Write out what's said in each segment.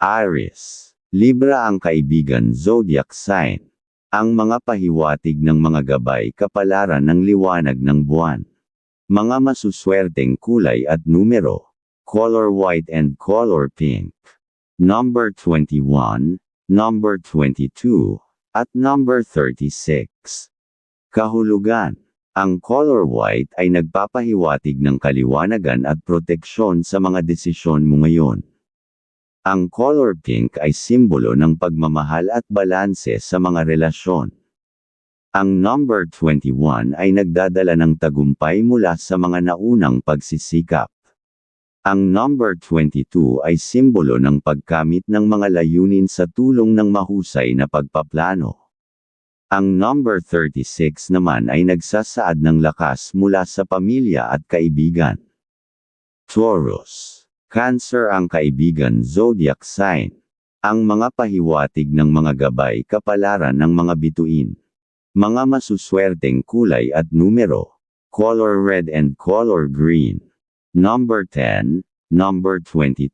Aries. Libra ang kaibigan zodiac sign. Ang mga pahiwatig ng mga gabay kapalaran ng liwanag ng buwan. Mga masuswerteng kulay at numero. Color white and color pink. Number 21, number 22, at number 36. Kahulugan. Ang color white ay nagpapahiwatig ng kaliwanagan at proteksyon sa mga desisyon mo ngayon. Ang color pink ay simbolo ng pagmamahal at balanse sa mga relasyon. Ang number 21 ay nagdadala ng tagumpay mula sa mga naunang pagsisikap. Ang number 22 ay simbolo ng pagkamit ng mga layunin sa tulong ng mahusay na pagpaplano. Ang number 36 naman ay nagsasaad ng lakas mula sa pamilya at kaibigan. Taurus. Cancer ang kaibigan zodiac sign. Ang mga pahiwatig ng mga gabay kapalaran ng mga bituin. Mga masuswerteng kulay at numero. Color red and color green. Number 10, number 22,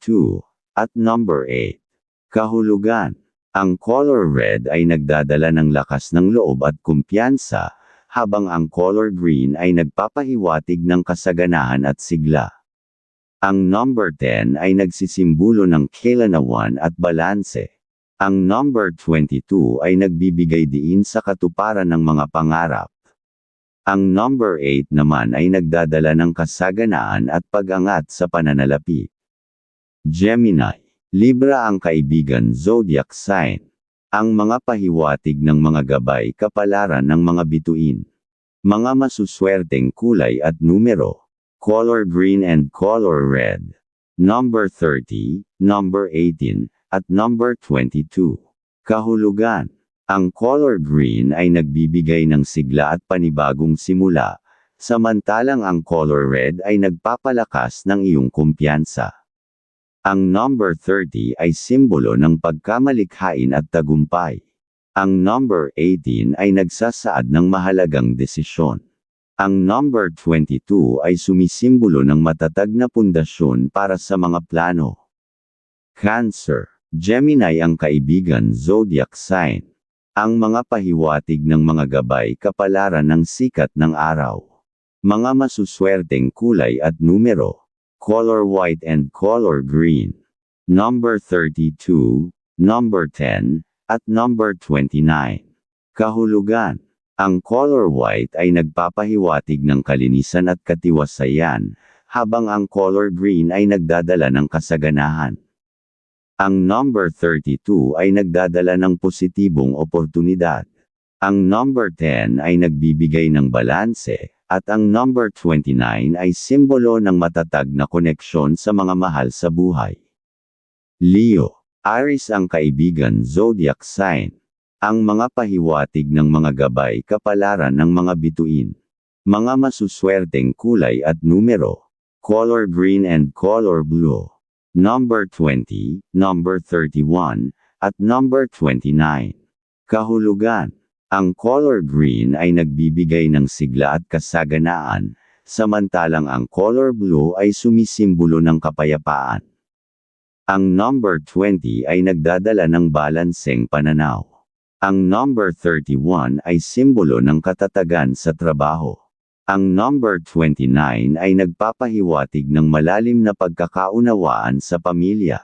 at number 8. Kahulugan. Ang color red ay nagdadala ng lakas ng loob at kumpiyansa, habang ang color green ay nagpapahiwatig ng kasaganahan at sigla. Ang number 10 ay nagsisimbolo ng kailanawan at balanse. Ang number 22 ay nagbibigay diin sa katuparan ng mga pangarap. Ang number 8 naman ay nagdadala ng kasaganaan at pag-angat sa pananalapi. Gemini. Libra ang kaibigan zodiac sign. Ang mga pahiwatig ng mga gabay kapalaran ng mga bituin. Mga masuswerteng kulay at numero. Color green and color red. Number 30, number 18, at number 22. Kahulugan. Ang color green ay nagbibigay ng sigla at panibagong simula, samantalang ang color red ay nagpapalakas ng iyong kumpiyansa. Ang number 30 ay simbolo ng pagkamalikhain at tagumpay. Ang number 18 ay nagsasaad ng mahalagang desisyon. Ang number 22 ay sumisimbolo ng matatag na pundasyon para sa mga plano. Cancer. Gemini ang kaibigan zodiac sign. Ang mga pahiwatig ng mga gabay kapalaran ng sikat ng araw. Mga masuswerteng kulay at numero color white and color green. Number 32, number 10, at number 29. Kahulugan. Ang color white ay nagpapahiwatig ng kalinisan at katiwasayan, habang ang color green ay nagdadala ng kasaganahan. Ang number 32 ay nagdadala ng positibong oportunidad. Ang number 10 ay nagbibigay ng balanse, at ang number 29 ay simbolo ng matatag na koneksyon sa mga mahal sa buhay. Leo. Aries ang kaibigan zodiac sign. Ang mga pahiwatig ng mga gabay kapalaran ng mga bituin. Mga masuswerteng kulay at numero. Color green and color blue. Number 20, number 31, at number 29. Kahulugan. Ang color green ay nagbibigay ng sigla at kasaganaan, samantalang ang color blue ay sumisimbolo ng kapayapaan. Ang number 20 ay nagdadala ng balanseng pananaw. Ang number 31 ay simbolo ng katatagan sa trabaho. Ang number 29 ay nagpapahiwatig ng malalim na pagkakaunawaan sa pamilya.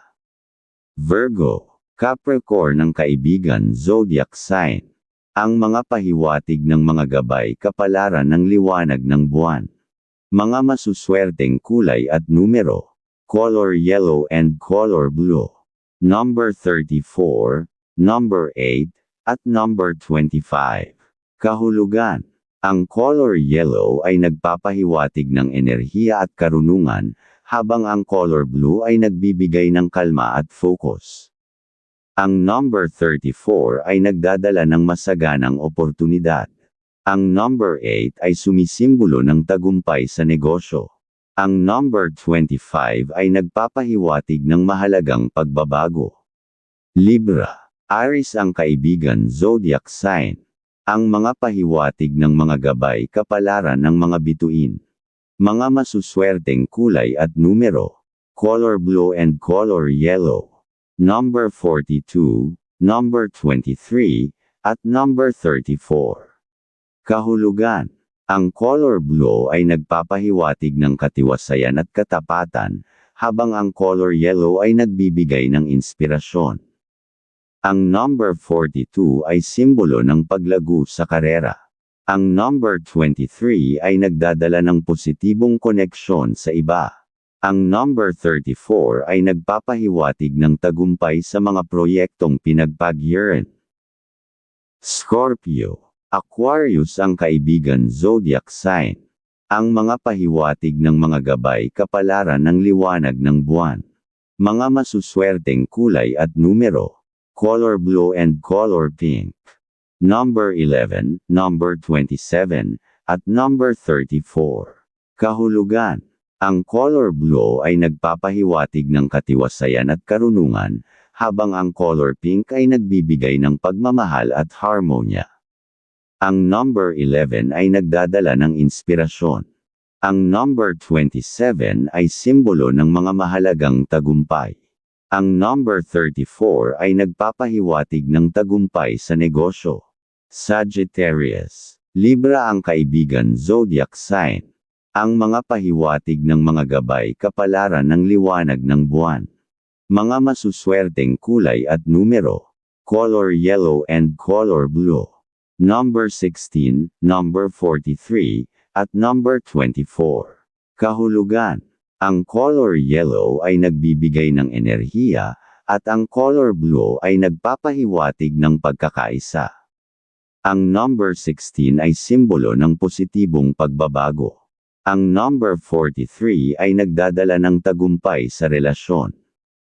Virgo, Capricorn ng kaibigan zodiac sign. Ang mga pahiwatig ng mga gabay kapalaran ng liwanag ng buwan. Mga masuswerteng kulay at numero color yellow and color blue. Number 34, number 8, at number 25. Kahulugan. Ang color yellow ay nagpapahiwatig ng enerhiya at karunungan, habang ang color blue ay nagbibigay ng kalma at focus. Ang number 34 ay nagdadala ng masaganang oportunidad. Ang number 8 ay sumisimbolo ng tagumpay sa negosyo. Ang number 25 ay nagpapahiwatig ng mahalagang pagbabago. Libra. Aries ang kaibigan zodiac sign. Ang mga pahiwatig ng mga gabay kapalaran ng mga bituin. Mga masuswerteng kulay at numero. Color blue and color yellow. number 42, number 23, at number 34. Kahulugan Ang color blue ay nagpapahiwatig ng katiwasayan at katapatan, habang ang color yellow ay nagbibigay ng inspirasyon. Ang number 42 ay simbolo ng paglago sa karera. Ang number 23 ay nagdadala ng positibong koneksyon sa iba. Ang number 34 ay nagpapahiwatig ng tagumpay sa mga proyektong pinagpagyiran. Scorpio Aquarius ang kaibigan zodiac sign. Ang mga pahiwatig ng mga gabay kapalaran ng liwanag ng buwan. Mga masuswerteng kulay at numero. Color blue and color pink. Number 11, number 27, at number 34. Kahulugan. Ang color blue ay nagpapahiwatig ng katiwasayan at karunungan, habang ang color pink ay nagbibigay ng pagmamahal at harmonya. Ang number 11 ay nagdadala ng inspirasyon. Ang number 27 ay simbolo ng mga mahalagang tagumpay. Ang number 34 ay nagpapahiwatig ng tagumpay sa negosyo. Sagittarius. Libra ang kaibigan zodiac sign. Ang mga pahiwatig ng mga gabay kapalaran ng liwanag ng buwan. Mga masuswerteng kulay at numero. Color yellow and color blue number 16, number 43, at number 24. Kahulugan. Ang color yellow ay nagbibigay ng enerhiya, at ang color blue ay nagpapahiwatig ng pagkakaisa. Ang number 16 ay simbolo ng positibong pagbabago. Ang number 43 ay nagdadala ng tagumpay sa relasyon.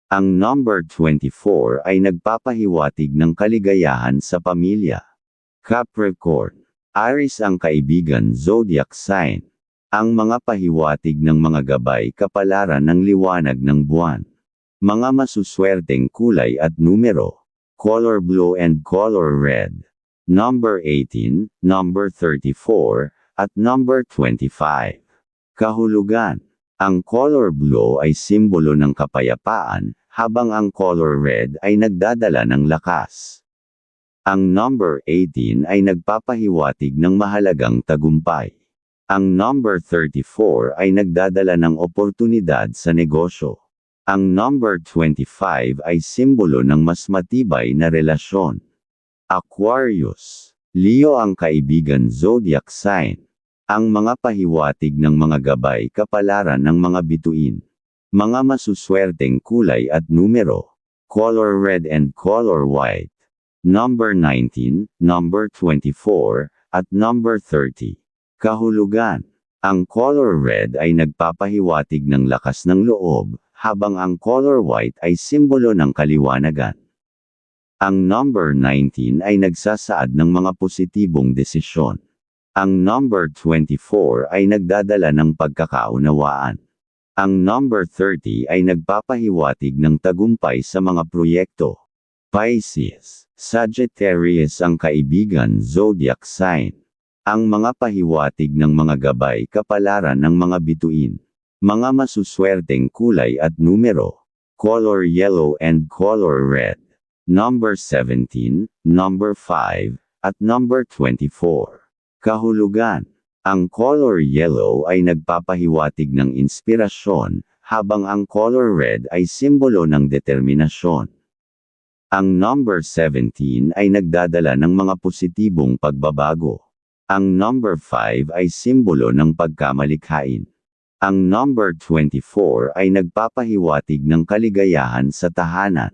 Ang number 24 ay nagpapahiwatig ng kaligayahan sa pamilya. Capricorn. Aries ang kaibigan zodiac sign. Ang mga pahiwatig ng mga gabay kapalaran ng liwanag ng buwan. Mga masuswerteng kulay at numero. Color blue and color red. Number 18, number 34, at number 25. Kahulugan. Ang color blue ay simbolo ng kapayapaan, habang ang color red ay nagdadala ng lakas. Ang number 18 ay nagpapahiwatig ng mahalagang tagumpay. Ang number 34 ay nagdadala ng oportunidad sa negosyo. Ang number 25 ay simbolo ng mas matibay na relasyon. Aquarius. Leo ang kaibigan zodiac sign. Ang mga pahiwatig ng mga gabay kapalaran ng mga bituin. Mga masuswerteng kulay at numero. Color red and color white number 19, number 24, at number 30. Kahulugan. Ang color red ay nagpapahiwatig ng lakas ng loob, habang ang color white ay simbolo ng kaliwanagan. Ang number 19 ay nagsasaad ng mga positibong desisyon. Ang number 24 ay nagdadala ng pagkakaunawaan. Ang number 30 ay nagpapahiwatig ng tagumpay sa mga proyekto. Pisces Sagittarius ang kaibigan zodiac sign. Ang mga pahiwatig ng mga gabay kapalaran ng mga bituin. Mga masuswerteng kulay at numero. Color yellow and color red. Number 17, number 5, at number 24. Kahulugan. Ang color yellow ay nagpapahiwatig ng inspirasyon, habang ang color red ay simbolo ng determinasyon. Ang number 17 ay nagdadala ng mga positibong pagbabago. Ang number 5 ay simbolo ng pagkamalikhain. Ang number 24 ay nagpapahiwatig ng kaligayahan sa tahanan.